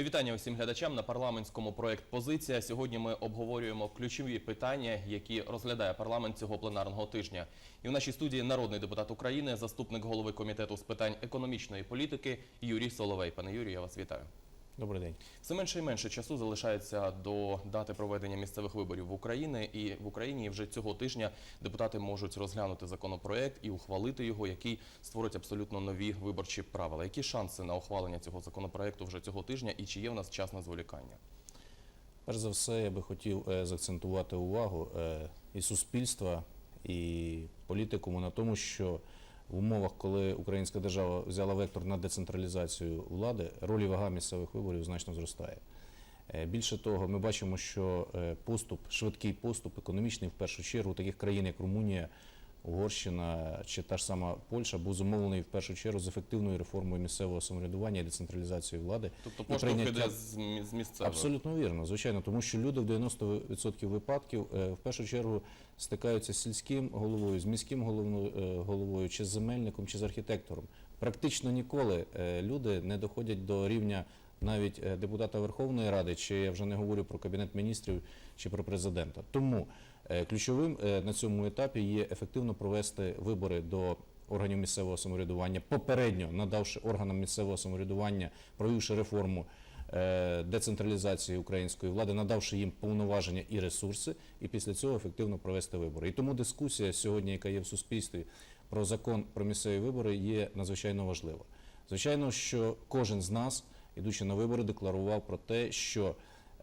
Мої вітання усім глядачам на парламентському проект Позиція. Сьогодні ми обговорюємо ключові питання, які розглядає парламент цього пленарного тижня. І в нашій студії народний депутат України, заступник голови комітету з питань економічної політики Юрій Соловей. Пане Юрію, я вас вітаю. Добрий день. Все менше і менше часу залишається до дати проведення місцевих виборів в Україні. І в Україні вже цього тижня депутати можуть розглянути законопроект і ухвалити його, який створить абсолютно нові виборчі правила. Які шанси на ухвалення цього законопроекту вже цього тижня, і чи є в нас час на зволікання? Перш за все, я би хотів е, заакцентувати увагу е, і суспільства, і політикуму на тому, що в умовах, коли українська держава взяла вектор на децентралізацію влади, роль і вага місцевих виборів значно зростає. Е, Більше того, ми бачимо, що е, поступ, швидкий поступ, економічний в першу чергу, таких країн, як Румунія, Угорщина чи та ж сама Польща, був зумовлений в першу чергу з ефективною реформою місцевого самоврядування і децентралізацією влади. Тобто поштовх прийняття- іде з мі- з місцевого. Абсолютно вірно, звичайно, тому що люди в 90% випадків е, в першу чергу стикаються з сільським головою, з міським е, головою, чи з земельником, чи з архітектором. Практично ніколи е, люди не доходять до рівня навіть е, депутата Верховної Ради, чи я вже не говорю про кабінет міністрів чи про президента. Тому е, ключовим е, на цьому етапі є ефективно провести вибори до органів місцевого самоврядування, попередньо надавши органам місцевого самоврядування, провівши реформу децентралізації української влади, надавши їм повноваження і ресурси, і після цього ефективно провести вибори. І тому дискусія сьогодні, яка є в суспільстві про закон про місцеві вибори, є надзвичайно важлива. Звичайно, що кожен з нас, ідучи на вибори, декларував про те, що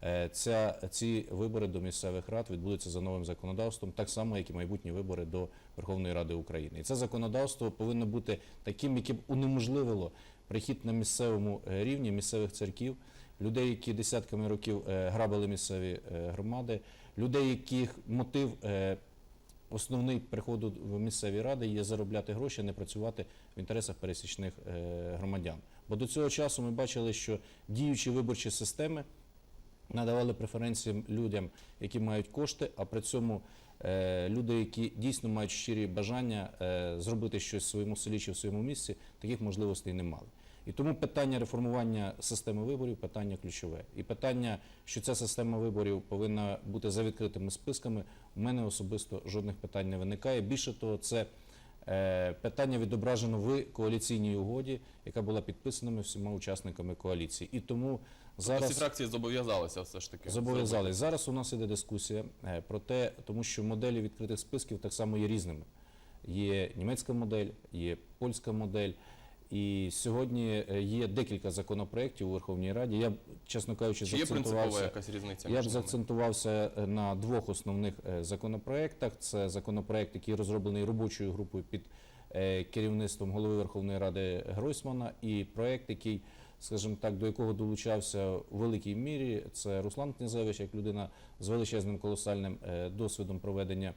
е, ця, ці вибори до місцевих рад відбудуться за новим законодавством, так само, як і майбутні вибори до Верховної Ради України. І це законодавство повинно бути таким, яке б унеможливило прихід на місцевому е, рівні місцевих церків, людей, які десятками років е, грабили місцеві громади, людей, яких мотив основний приходу в місцеві ради є заробляти гроші, не працювати в інтересах пересічних громадян. Бо до цього часу ми бачили, що діючі виборчі системи надавали преференції людям, які мають кошти, а при цьому е, люди, які дійсно мають щирі бажання е, зробити щось в своєму селі чи в своєму місці, таких можливостей не мали. І тому питання реформування системи виборів питання ключове. І питання, що ця система виборів повинна бути за відкритими списками, у мене особисто жодних питань не виникає. Більше того, це питання відображено в коаліційній угоді, яка була підписана всіма учасниками коаліції. І тому Зараз... зараз Всі фракції зобов'язалися все ж таки. Зобов'язалися. Зараз у нас іде дискусія е, про те, тому що моделі відкритих списків так само є різними. Є німецька модель, є польська модель. І сьогодні е, є декілька законопроєктів у Верховній Раді. Я, чесно кажучи, Чи є принципова якась різниця? Я б ними? заакцентувався е, на двох основних е, законопроєктах. Це законопроєкт, який розроблений робочою групою під керівництвом голови Верховної Ради Гройсмана, і проєкт, який, скажімо так, до якого долучався у великій мірі, це Руслан Князевич, як людина з величезним колосальним досвідом проведення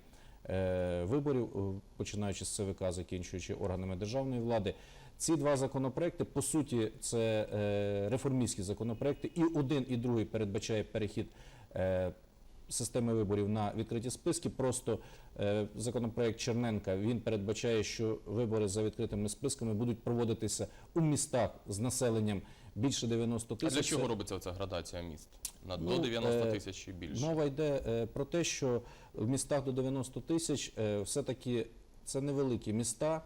виборів, е, починаючи з ЦВК, закінчуючи органами державної влади. Ці два законопроекти, по суті, це е, реформістські законопроекти, і один, і другий передбачає перехід е, системи виборів на відкриті списки. Просто е, законопроект Черненка він передбачає, що вибори за відкритими списками будуть проводитися у містах з населенням більше 90 А тисяч. для чого робиться ця градація міст? На Ну, до 90 е, тисяч і більше. Мова йде е, про те, що в містах до 90 тисяч е, все-таки це невеликі міста,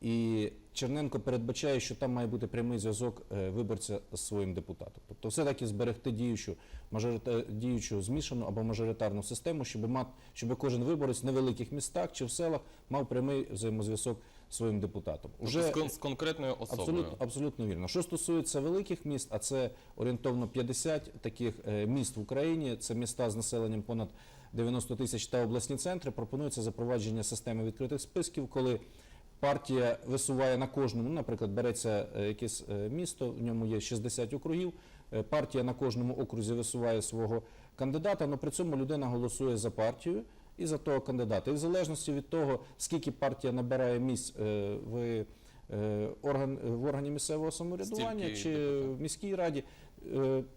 і Черненко передбачає, що там має бути прямий зв'язок е, виборця з своїм депутатом. Тобто, все-таки зберегти діючу, мажорита, діючу змішану або мажоритарну систему, щоб, мат, щоб кожен виборець в невеликих містах чи в селах мав прямий взаємозв'язок з своїм депутатом. Тобто з, кон- з конкретною особою. Абсолютно, абсолютно вірно. Що стосується великих міст, а це орієнтовно 50 таких е, міст в Україні, це міста з населенням понад 90 тисяч та обласні центри. Пропонується запровадження системи відкритих списків, коли партія висуває на кожному, ну, наприклад, береться е, якесь е, місто, в ньому є 60 округів. е, Партія на кожному окрузі висуває свого кандидата, але при цьому людина голосує за партію і за того кандидата. І в залежності від того, скільки партія набирає місць в орган, в органі місцевого самоврядування Стільки чи в міській раді,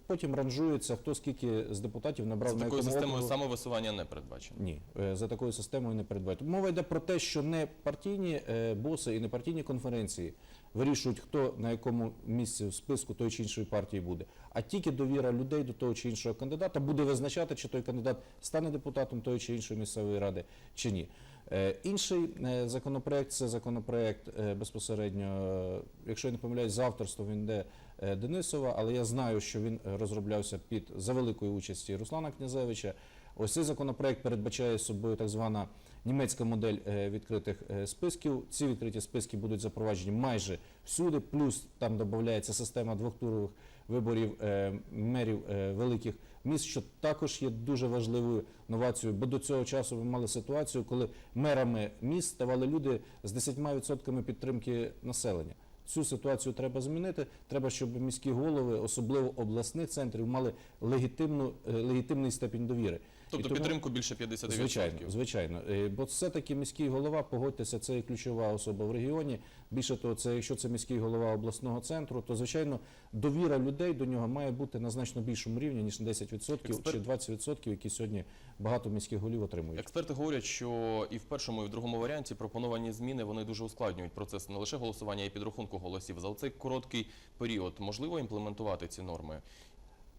Потім ранжується, хто скільки з депутатів набрав За на такою системою округу. самовисування не передбачено. Ні, е, за такою системою не передбачено. Мова йде про те, що не партійні е, боси і не партійні конференції вирішують, хто на якому місці в списку тої чи іншої партії буде, а тільки довіра людей до того чи іншого кандидата буде визначати, чи той кандидат стане депутатом тої чи іншої місцевої ради, чи ні. Е, Інший е, законопроект це законопроект е, безпосередньо, е, якщо я не помиляюсь, з авторством він йде е, Денисова, але я знаю, що він е, розроблявся під за великої участі Руслана Князевича. Ось цей законопроект передбачає собою так звана німецька модель е, відкритих е, списків. Ці відкриті списки будуть запроваджені майже всюди. Плюс там додається система двохтурових виборів е, мерів е, великих міст, що також є дуже важливою новацією. Бо до цього часу ми мали ситуацію, коли мерами міст ставали люди з 10% підтримки населення. Цю ситуацію треба змінити. Треба, щоб міські голови, особливо обласних центрів, мали легітимну е, легітимний степінь довіри. Тобто тому- підтримку більше 50%. Звичайно, звичайно. Е, Бо все-таки міський голова, погодьтеся, це є ключова особа в регіоні. Більше того, це якщо це міський голова обласного центру, то звичайно довіра людей до нього має бути на значно більшому рівні, ніж 10% Експерт- чи 20%, які сьогодні багато міських голів отримують. Експерти говорять, що і в першому, і в другому варіанті пропоновані зміни вони дуже ускладнюють процес не лише голосування, а й підрахунку голосів. За цей короткий період можливо імплементувати ці норми.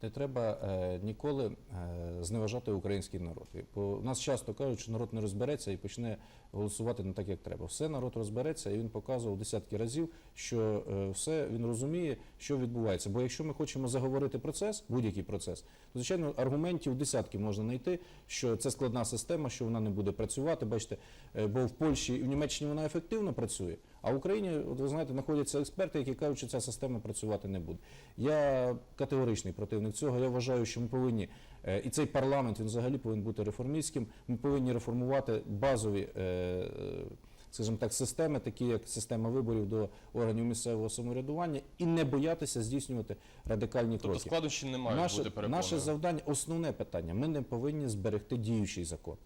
Не треба е, ніколи е, зневажати український народ. Бо нас часто кажуть, що народ не розбереться і почне голосувати не так, як треба. Все народ розбереться, і він показував десятки разів, що е, все він розуміє, що відбувається. Бо якщо ми хочемо заговорити процес, будь-який процес, то звичайно аргументів десятки можна знайти, що це складна система, що вона не буде працювати. Бачите, бо в Польщі і в Німеччині вона ефективно працює. А в Україні, от ви знаєте, знаходяться експерти, які кажуть, що ця система працювати не буде. Я категоричний противник цього. Я вважаю, що ми повинні е, і цей парламент він взагалі повинен бути реформістським. Ми повинні реформувати базові. е, е, Скажімо так, системи, такі як система виборів до органів місцевого самоврядування, і не боятися здійснювати радикальні Тобто кроки. складнощі не мають Наше, бути переконаними. наше завдання, основне питання. Ми не повинні зберегти діючий закон.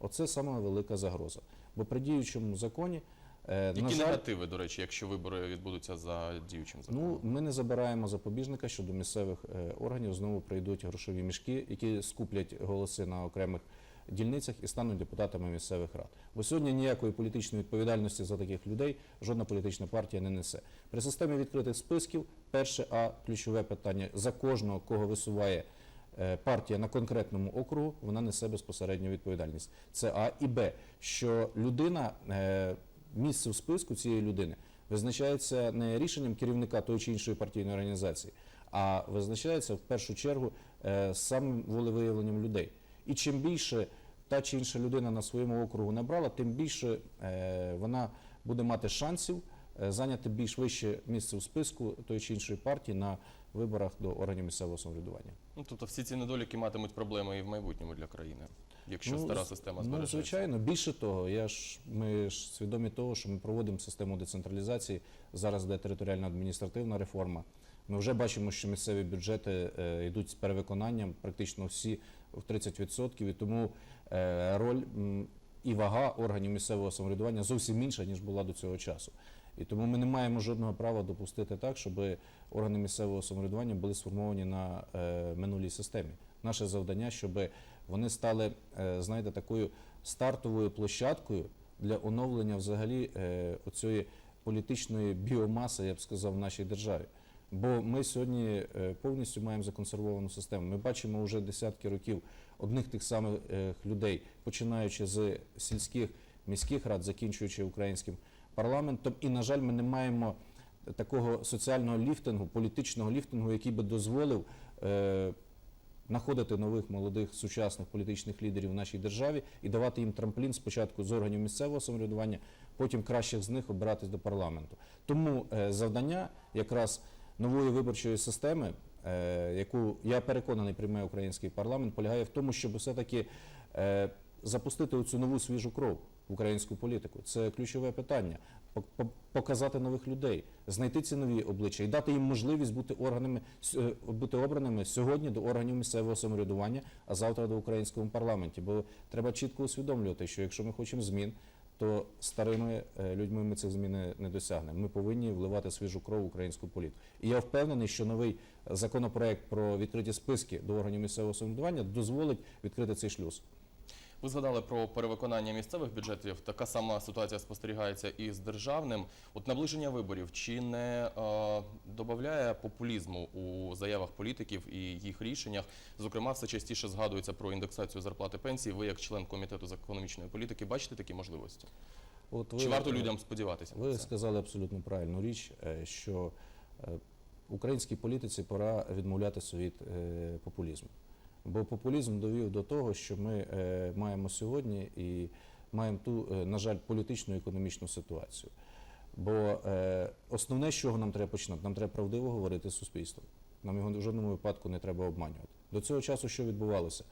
Оце саме велика загроза. Бо при діючому законі, Які на жаль, негативи, до речі, якщо вибори відбудуться за діючим законом? Ну, ми не забираємо запобіжника, що до місцевих е, органів знову прийдуть грошові мішки, які скуплять голоси на окремих дільницях і стануть депутатами місцевих рад. Бо сьогодні ніякої політичної відповідальності за таких людей жодна політична партія не несе. При системі відкритих списків перше, а ключове питання за кожного, кого висуває е, партія на конкретному округу, вона несе безпосередню відповідальність. Це А і Б, що людина, е, місце в списку цієї людини визначається не рішенням керівника тої чи іншої партійної організації, а визначається в першу чергу е, самим волевиявленням людей. І чим більше та чи інша людина на своєму округу набрала, тим більше е, вона буде мати шансів е, зайняти більш вище місце в списку тої чи іншої партії на виборах до органів місцевого самоврядування. Ну, тобто всі ці недоліки матимуть проблеми і в майбутньому для країни, якщо стара з- система Ну, звичайно, більше того, я ж ми ж свідомі того, що ми проводимо систему децентралізації. Зараз йде територіальна адміністративна реформа. Ми вже бачимо, що місцеві бюджети е, йдуть з перевиконанням, практично всі в 30%, і тому е, роль м, і вага органів місцевого самоврядування зовсім інша, ніж була до цього часу. І тому ми не маємо жодного права допустити так, щоб органи місцевого самоврядування були сформовані на е, минулій системі. Наше завдання, щоб вони стали, е, знаєте, такою стартовою площадкою для оновлення взагалі е, оцієї політичної біомаси, я б сказав, в нашій державі. Бо ми сьогодні е, повністю маємо законсервовану систему. Ми бачимо вже десятки років одних тих самих людей, починаючи з сільських міських рад, закінчуючи українським парламентом. І, на жаль, ми не маємо такого соціального ліфтингу, політичного ліфтингу, який би дозволив знаходити нових молодих сучасних політичних лідерів в нашій державі і давати їм трамплін спочатку з органів місцевого самоврядування, потім кращих з них обиратись до парламенту. Тому е, завдання якраз нової виборчої системи, е, яку я переконаний прийме український парламент, полягає в тому, щоб все-таки е, запустити цю нову свіжу кров в українську політику. Це ключове питання. Пок- Показати нових людей, знайти ці нові обличчя і дати їм можливість бути органами е, бути обраними сьогодні до органів місцевого самоврядування, а завтра до українського парламенті. Бо треба чітко усвідомлювати, що якщо ми хочемо змін, то старими е, людьми ми цих змін не досягнемо. Ми повинні вливати свіжу кров в українську політику. І я впевнений, що новий законопроект про відкриті списки до органів місцевого самоврядування дозволить відкрити цей шлюз. Ви згадали про перевиконання місцевих бюджетів. Така сама ситуація спостерігається і з державним. От наближення виборів чи не е, додає популізму у заявах політиків і їх рішеннях? Зокрема, все частіше згадується про індексацію зарплати пенсій. Ви, як член комітету з економічної політики, бачите такі можливості? От ви, Чи варто е, людям сподіватися? на Ви це? сказали абсолютно правильну річ, е, що е, українській політиці пора відмовлятися від популізму. Бо популізм довів до того, що ми е, маємо сьогодні і маємо ту, е, на жаль, політичну і економічну ситуацію. Бо е, основне, з чого нам треба починати, нам треба правдиво говорити з суспільством. Нам його в жодному випадку не треба обманювати. До цього часу що відбувалося?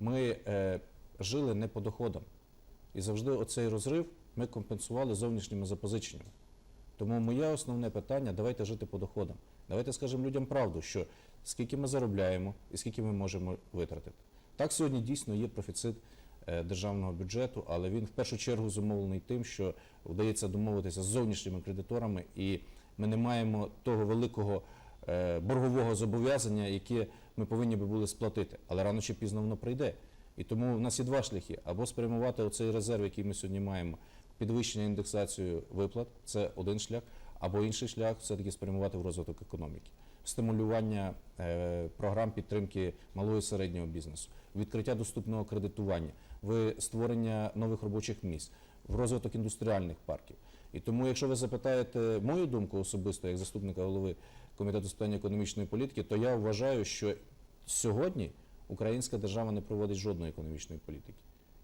Ми жили не по доходам. І завжди оцей розрив ми компенсували зовнішніми запозиченнями. Тому моє основне питання давайте жити по доходам. Давайте скажемо людям правду, що скільки ми заробляємо і скільки ми можемо витратити. Так сьогодні дійсно є профіцит е, державного бюджету, але він в першу чергу зумовлений тим, що вдається домовитися з зовнішніми кредиторами, і ми не маємо того великого е, боргового зобов'язання, яке ми повинні би були сплатити. Але рано чи пізно воно прийде. І тому в нас є два шляхи: або спрямувати оцей резерв, який ми сьогодні маємо, підвищення індексацію виплат це один шлях, або інший шлях все-таки спрямувати в розвиток економіки, стимулювання е, програм підтримки малого і середнього бізнесу, відкриття доступного кредитування, в створення нових робочих місць, в розвиток індустріальних парків. І тому, якщо ви запитаєте мою думку особисто, як заступника голови комітету з питань економічної політики, то я вважаю, що сьогодні українська держава не проводить жодної економічної політики.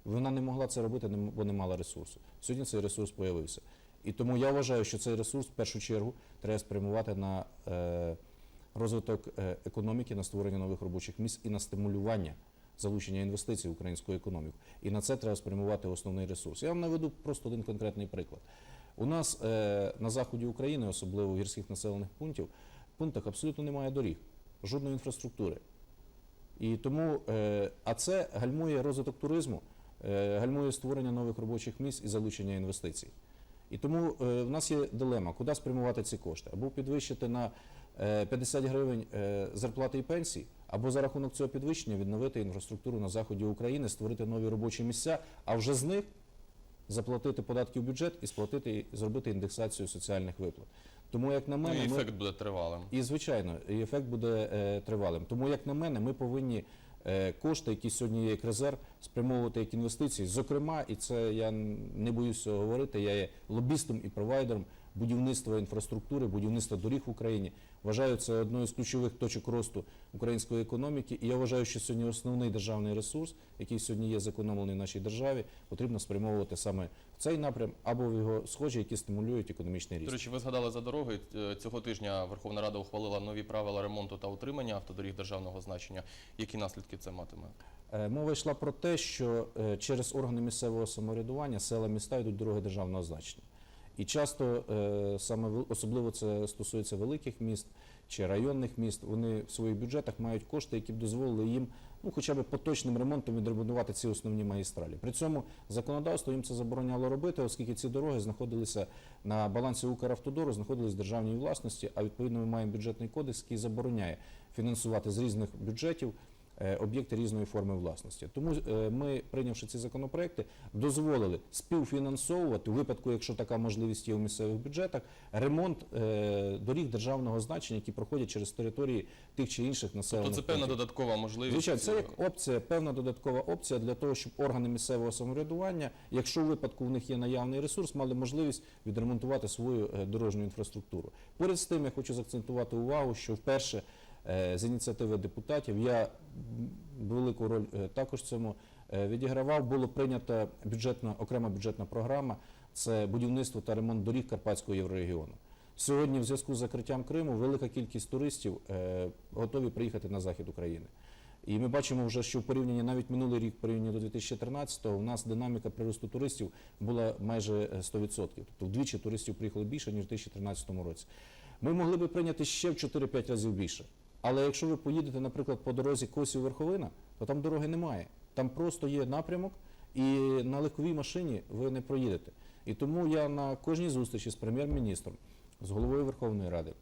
Вона не могла це робити, бо не мала ресурсу. Сьогодні цей ресурс появився. І тому я вважаю, що цей ресурс в першу чергу треба спрямувати на е, розвиток е, економіки, на створення нових робочих місць і на стимулювання залучення інвестицій в українську економіку. І на це треба спрямувати основний ресурс. Я вам наведу просто один конкретний приклад. У нас е, на заході України, особливо в гірських населених пунктів, пунктах абсолютно немає доріг, жодної інфраструктури. І тому, е, а це гальмує розвиток туризму, гальмує створення нових робочих місць і залучення інвестицій. І тому в нас є дилема, куди спрямувати ці кошти. Або підвищити на 50 гривень е, зарплати і пенсії, або за рахунок цього підвищення відновити інфраструктуру на заході України, створити нові робочі місця, а вже з них заплатити податки в бюджет і сплатити зробити індексацію соціальних виплат. Тому, як на Ну, мене, і ми- ефект буде тривалим. і звичайно, і ефект буде е, тривалим. Тому, як на мене, ми повинні е, кошти, які сьогодні є як резерв, спрямовувати як інвестиції. Зокрема, і це я не боюся говорити. Я є лобістом і провайдером будівництва інфраструктури, будівництва доріг в Україні. Вважаю це одною з ключових точок росту української економіки. І я вважаю, що сьогодні основний державний ресурс, який сьогодні є зекономлений в нашій державі, потрібно спрямовувати саме в цей напрям або в його схожі, які стимулюють економічний ріст. До речі, ви згадали за дороги. Е, Цього тижня Верховна Рада ухвалила нові правила ремонту та утримання автодоріг державного значення. Які наслідки це матиме? Е, Мова йшла про те, що е, через органи місцевого самоврядування села міста йдуть дороги державного значення. І часто е, саме особливо це стосується великих міст чи районних міст. Вони в своїх бюджетах мають кошти, які б дозволили їм ну, хоча б поточним ремонтом відремонтувати ці основні магістралі. При цьому законодавство їм це забороняло робити, оскільки ці дороги знаходилися на балансі Укравтодору, знаходились в державній власності. А відповідно ми маємо бюджетний кодекс, який забороняє фінансувати з різних бюджетів об'єкти різної форми власності. Тому е, ми, прийнявши ці законопроекти, дозволили співфінансовувати у випадку, якщо така можливість є у місцевих бюджетах, ремонт е, доріг державного значення, які проходять через території тих чи інших населених Тобто це певна додаткова можливість. Звичайно, це як опція, певна додаткова опція для того, щоб органи місцевого самоврядування, якщо в випадку в них є наявний ресурс, мали можливість відремонтувати свою е, дорожню інфраструктуру. Поряд з тим, я хочу заакцентувати увагу, що вперше е, з ініціативи депутатів я велику роль е, також цьому е, відігравав. Було прийнята бюджетна окрема бюджетна програма. Це будівництво та ремонт доріг Карпатського єврорегіону. Сьогодні, в зв'язку з закриттям Криму, велика кількість туристів е, готові приїхати на захід України. І ми бачимо вже, що в порівнянні навіть минулий рік, в порівнянні до 2014-го, у нас динаміка приросту туристів була майже е, 100%. Тобто вдвічі туристів приїхало більше, ніж у 2013 році. Ми могли би прийняти ще в 4-5 разів більше. Але якщо ви поїдете, наприклад, по дорозі Косів Верховина, то там дороги немає. Там просто є напрямок, І на легковій машині ви не проїдете. І тому я на кожній зустрічі з прем'єр-міністром, з головою Верховної Ради,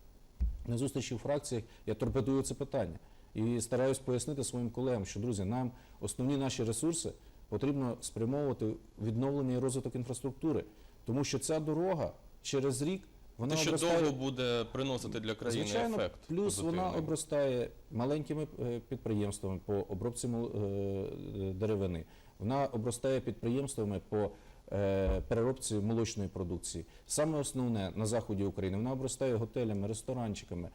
на зустрічі у фракціях я торпедую це питання і стараюсь пояснити своїм колегам, що друзі, нам основні наші ресурси потрібно спрямовувати відновлення і розвиток інфраструктури, тому що ця дорога через рік вона Те, що обростає довго буде приносити для країни Звичайно, ефект. плюс вона обростає маленькими е, підприємствами по обробці е, деревини. Вона обростає підприємствами по е, переробці молочної продукції. Саме основне на заході України вона обростає готелями, ресторанчиками,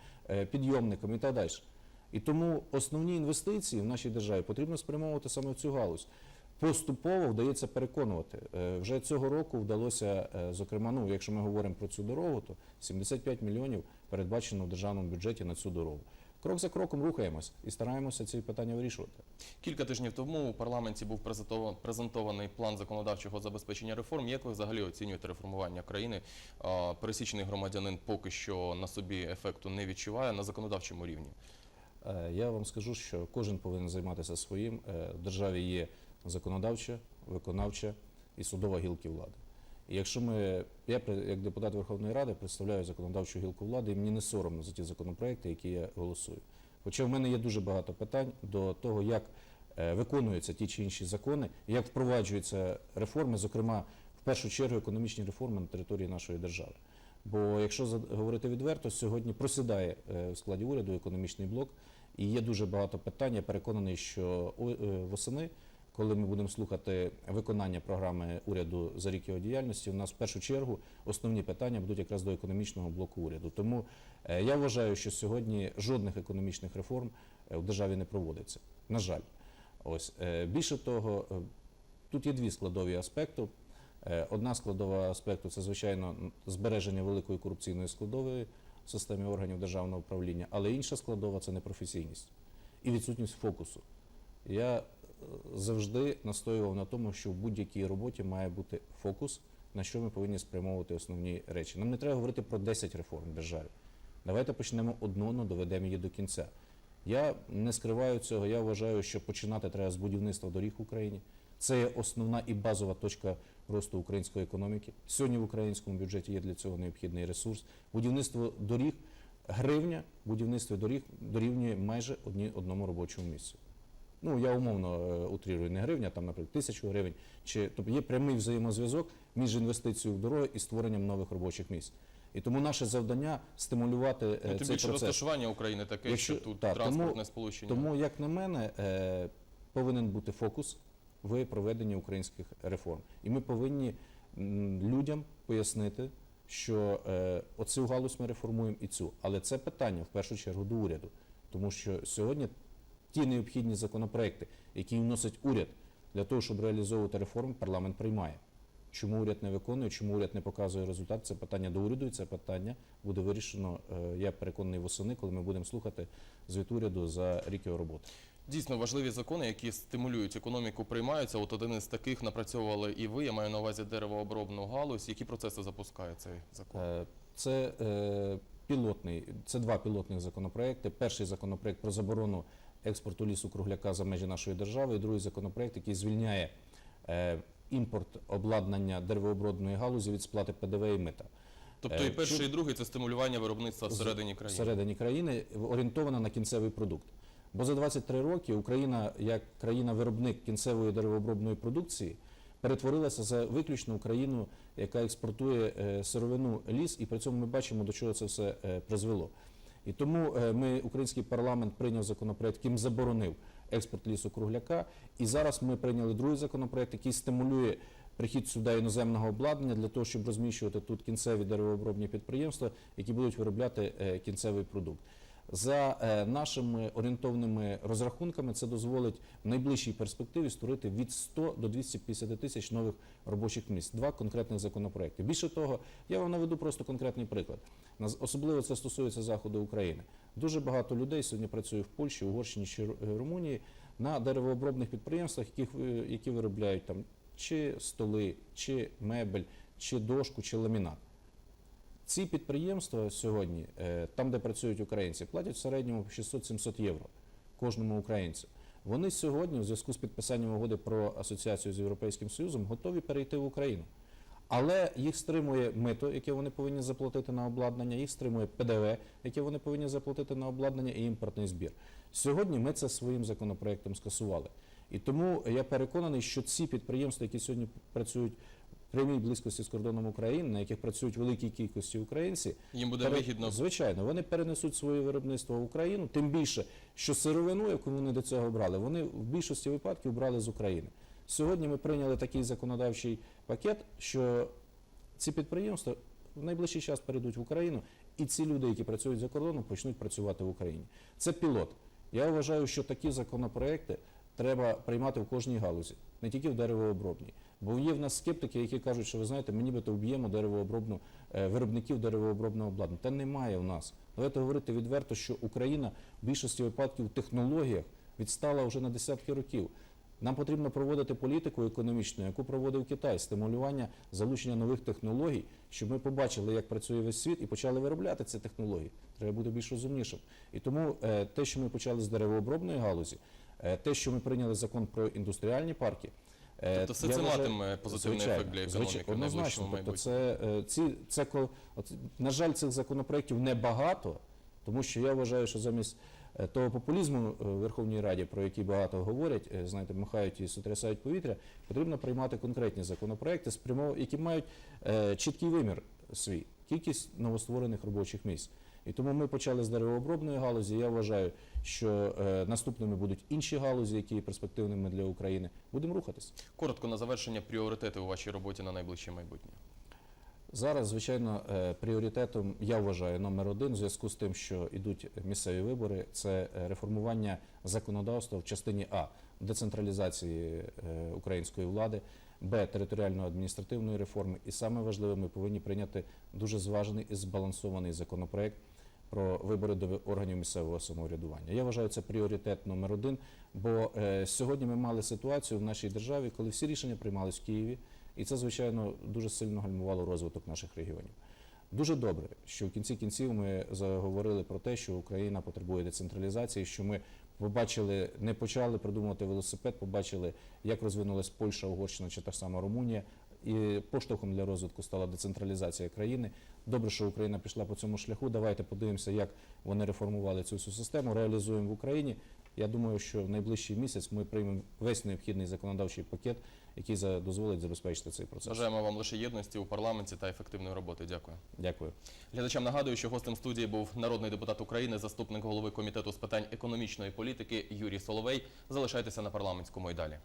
підйомниками і так далі. І тому основні інвестиції в нашій державі потрібно спрямовувати саме в цю галузь. Поступово вдається переконувати. Е, Вже цього року вдалося, е, зокрема, ну якщо ми говоримо про цю дорогу, то 75 мільйонів передбачено в державному бюджеті на цю дорогу. Крок за кроком рухаємось і стараємося ці питання вирішувати. Кілька тижнів тому у парламенті був презентова- презентований план законодавчого забезпечення реформ. Як ви взагалі оцінюєте реформування країни? Пересічний громадянин поки що на собі ефекту не відчуває на законодавчому рівні. Е, Я вам скажу, що кожен повинен займатися своїм. В державі є законодавча, виконавча і судова гілки влади. І якщо ми, я як депутат Верховної Ради представляю законодавчу гілку влади, і мені не соромно за ті законопроекти, які я голосую. Хоча в мене є дуже багато питань до того, як е, виконуються ті чи інші закони, як впроваджуються реформи, зокрема, в першу чергу економічні реформи на території нашої держави. Бо якщо говорити відверто, сьогодні просідає е, в складі уряду економічний блок, і є дуже багато питань. Я переконаний, що е, восени, коли ми будемо слухати виконання програми уряду за рік його діяльності, у нас в першу чергу основні питання будуть якраз до економічного блоку уряду. Тому е, я вважаю, що сьогодні жодних економічних реформ е, в державі не проводиться. На жаль, ось е, більше того, е, тут є дві складові аспекти. Е, Одна складова аспекту це звичайно збереження великої корупційної складової в системі органів державного управління, але інша складова це непрофесійність і відсутність фокусу. Я е, завжди настоював на тому, що в будь-якій роботі має бути фокус, на що ми повинні спрямовувати основні речі. Нам не треба говорити про 10 реформ в державі. Давайте почнемо одну, но доведемо її до кінця. Я не скриваю цього. Я вважаю, що починати треба з будівництва доріг в Україні. Це є основна і базова точка росту української економіки. Сьогодні в українському бюджеті є для цього необхідний ресурс. Будівництво доріг, гривня, будівництво доріг дорівнює майже одні, одному робочому місцю. Ну, я умовно е, утрирую не гривня, там, наприклад, тисячу гривень. Чи, тобто є прямий взаємозв'язок між інвестицією в дороги і створенням нових робочих місць. І тому наше завдання стимулювати е, Ну, цей більше розташування України таке, Якщо- що тут тому- транспортне сполучення. Тому, як на мене, е, повинен бути фокус в проведенні українських реформ. І ми повинні м, людям пояснити, що е, оцю галузь ми реформуємо і цю. Але це питання в першу чергу до уряду. Тому що сьогодні ті необхідні законопроекти, які вносить уряд для того, щоб реалізовувати реформи, парламент приймає. Чому уряд не виконує, чому уряд не показує результат? Це питання до уряду, і це питання буде вирішено. е, Я переконаний восени, коли ми будемо слухати звіт уряду за рік його роботи. Дійсно важливі закони, які стимулюють економіку, приймаються. От один із таких напрацьовували і ви. Я маю на увазі деревообробну галузь. Які процеси запускає цей закон? Е, Це е, пілотний, це два пілотних законопроекти. Перший законопроект про заборону експорту лісу кругляка за межі нашої держави, і другий законопроект, який звільняє е, імпорт обладнання деревообробної галузі від сплати ПДВ і мита. Тобто е, і перший, чу- і другий це стимулювання виробництва всередині країни. всередині країни орієнтована на кінцевий продукт. Бо за 23 роки Україна, як країна-виробник кінцевої деревообробної продукції, перетворилася за виключно Україну, яка експортує е, сировину ліс, і при цьому ми бачимо, до чого це все призвело. І тому е, ми, український парламент прийняв законопроект, яким заборонив експорт лісу кругляка. І зараз ми прийняли другий законопроект, який стимулює прихід сюди іноземного обладнання для того, щоб розміщувати тут кінцеві деревообробні підприємства, які будуть виробляти е, кінцевий продукт. За е, нашими орієнтовними розрахунками, це дозволить в найближчій перспективі створити від 100 до 250 тисяч нових робочих місць. Два конкретних законопроекти. Більше того, я вам наведу просто конкретний приклад. Особливо це стосується заходу України. Дуже багато людей сьогодні працює в Польщі, Угорщині чи е, Румунії на деревообробних підприємствах, е, які виробляють там чи столи, чи мебель, чи дошку, чи ламінат. Ці підприємства сьогодні, е, там де працюють українці, платять в середньому 600-700 євро кожному українцю. Вони сьогодні, у зв'язку з підписанням угоди про асоціацію з Європейським Союзом, готові перейти в Україну. Але їх стримує мито, яке вони повинні заплатити на обладнання, їх стримує ПДВ, яке вони повинні заплатити на обладнання і імпортний збір. Сьогодні ми це своїм законопроектом скасували. І тому я переконаний, що ці підприємства, які сьогодні працюють прямій близькості з кордоном України, на яких працюють великій кількості українці, Їм буде пере- вигідно Звичайно, вони перенесуть своє виробництво в Україну, тим більше, що сировину, яку вони до цього брали, вони в більшості випадків брали з України. Сьогодні ми прийняли такий законодавчий пакет, що ці підприємства в найближчий час перейдуть в Україну, і ці люди, які працюють за кордоном, почнуть працювати в Україні. Це пілот. Я вважаю, що такі законопроекти треба приймати в кожній галузі, не тільки в деревообробній. Бо є в нас скептики, які кажуть, що ви знаєте, ми нібито вб'ємо деревообробну е, виробників деревообробного обладнання. Та немає в нас. Давайте говорити відверто, що Україна в більшості випадків в технологіях відстала вже на десятки років. Нам потрібно проводити політику економічну, яку проводив Китай, стимулювання залучення нових технологій, щоб ми побачили, як працює весь світ, і почали виробляти ці технології. Треба бути більш розумнішим. І тому е, те, що ми почали з деревообробної галузі, е, те, що ми прийняли закон про індустріальні парки. Е, Тобто все я це матиме позитивний Звичайно, ефект для економіки в Однозначно, найближчому тобто це, е, ці, це, на жаль, цих законопроєктів небагато, тому що я вважаю, що замість е, того популізму в Верховній Раді, про який багато говорять, знаєте, махають і сотрясають повітря, потрібно приймати конкретні законопроекти, які мають чіткий вимір свій, кількість новостворених робочих місць. І тому ми почали з деревообробної галузі. Я вважаю, що е, наступними будуть інші галузі, які є перспективними для України. Будемо рухатись. Коротко на завершення пріоритети у вашій роботі на найближче майбутнє. Зараз, звичайно, е, пріоритетом я вважаю номер один в зв'язку з тим, що йдуть місцеві вибори, це е, реформування законодавства в частині А децентралізації української влади, Б територіально-адміністративної реформи. І саме важливе, ми повинні прийняти дуже зважений і збалансований законопроект про вибори до органів місцевого самоврядування. Я вважаю, це пріоритет номер один, бо е, сьогодні ми мали ситуацію в нашій державі, коли всі рішення приймались в Києві. І це, звичайно, дуже сильно гальмувало розвиток наших регіонів. Дуже добре, що в кінці кінців ми заговорили про те, що Україна потребує децентралізації, що ми побачили, не почали придумувати велосипед, побачили, як розвинулась Польща, Угорщина чи та сама Румунія. І поштовхом для розвитку стала децентралізація країни. Добре, що Україна пішла по цьому шляху. Давайте подивимося, як вони реформували цю всю систему, реалізуємо в Україні. Я думаю, що в найближчий місяць ми приймемо весь необхідний законодавчий пакет, який за- дозволить забезпечити цей процес. Бажаємо вам лише єдності у парламенті та ефективної роботи. Дякую. Дякую. Глядачам нагадую, що гостем студії був народний депутат України, заступник голови комітету з питань економічної політики Юрій Соловей. Залишайтеся на парламентському і далі.